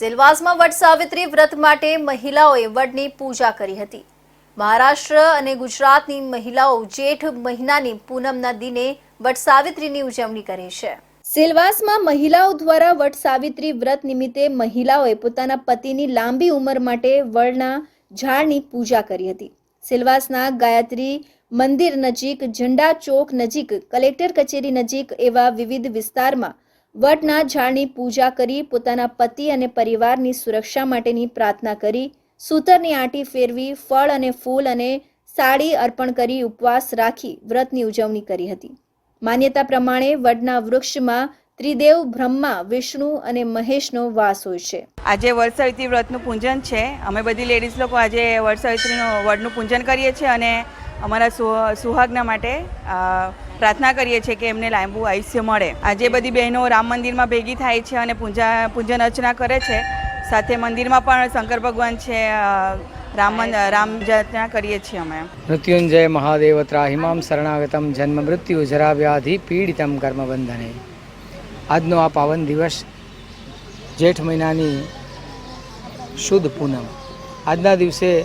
સેલવાસમાં વટ સાવિત્રી વ્રત માટે મહિલાઓએ વડની પૂજા કરી હતી. મહારાષ્ટ્ર અને ગુજરાતની મહિલાઓ જેઠ મહિનાની પૂનમના દિને વટ સાવિત્રીની ઉજવણી કરે છે. સેલવાસમાં મહિલાઓ દ્વારા વટ સાવિત્રી વ્રત નિમિત્તે મહિલાઓએ પોતાના પતિની લાંબી ઉંમર માટે વડના ઝાડની પૂજા કરી હતી. સેલવાસના ગાયત્રી મંદિર નજીક, ઝંડા ચોક નજીક, કલેક્ટર કચેરી નજીક એવા વિવિધ વિસ્તારમાં વટના ઝાડની પૂજા કરી, પોતાના પતિ અને પરિવારની સુરક્ષા માટેની પ્રાર્થના કરી, સૂતરની આંટી ફેરવી, ફળ અને ફૂલ અને સાડી અર્પણ કરી, ઉપવાસ રાખી, વ્રતની ઉજવણી કરી હતી. માન્યતા પ્રમાણે વડના વૃક્ષમાં ત્રિદેવ બ્રહ્મા, વિષ્ણુ અને મહેશનો વાસ હોય છે. આજે વર્ષાવિત્રી વ્રતનું પૂજન છે. અમે બધી લેડીઝ લોકો આજે વર્ષાવિત્રીનું વડનું પૂજન કરીએ છીએ અને અમારા સુહાગના માટે પ્રાર્થના કરીએ છીએ કે એમને લાંબુ આયુષ્ય મળે. આજે બધી બહેનો રામ મંદિરમાં ભેગી થાય છે અને પૂજા, પૂજન અર્ચના કરે છે. સાથે મંદિરમાં પણ શંકર ભગવાન છે રામ રામ જાતના કરીએ છીએ અમે. મૃત્યુંજય મહાદેવ ત્રાહિમામ શરણાગતમ જન્મ મૃત્યુ જરા વ્યાધિ પીડિતમ કર્મબંધને આજનો આ પાવન દિવસ જેઠ મહિનાની શુદ્ધ પૂનમ. આજના દિવસે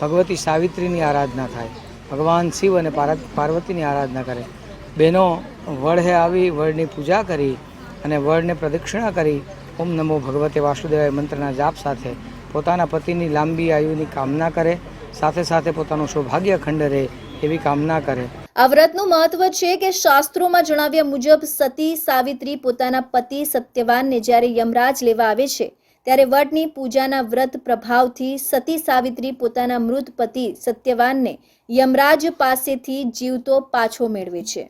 ભગવતી સાવિત્રીની આરાધના થાય. ભગવાન શિવ અને પાર્વ- પાર્વતીની આરાધના કરે. બહેનો વડે આવી વડની પૂજા કરી અને વડને પ્રદક્ષિણા કરી. ઓમ નમો ભગવતે વાસુદેવાય મંત્રના જાપ સાથે પોતાના પતિની લાંબી આયુની કામના કરે, સાથે સાથે પોતાનું સૌભાગ્ય ખંડ રહે એવી કામના કરે. આ વ્રતનું મહત્વ છે કે શાસ્ત્રોમાં જણાવ્યા મુજબ સતી સાવિત્રી પોતાના પતિ સત્યવાનને જ્યારે યમરાજ લેવા આવે છે, ત્યારે વડની પૂજાના વ્રત પ્રભાવથી સતી સાવિત્રી પોતાના મૃત પતિ સત્યવાનને યમરાજ પાસેથી જીવતો પાછો મેળવે છે.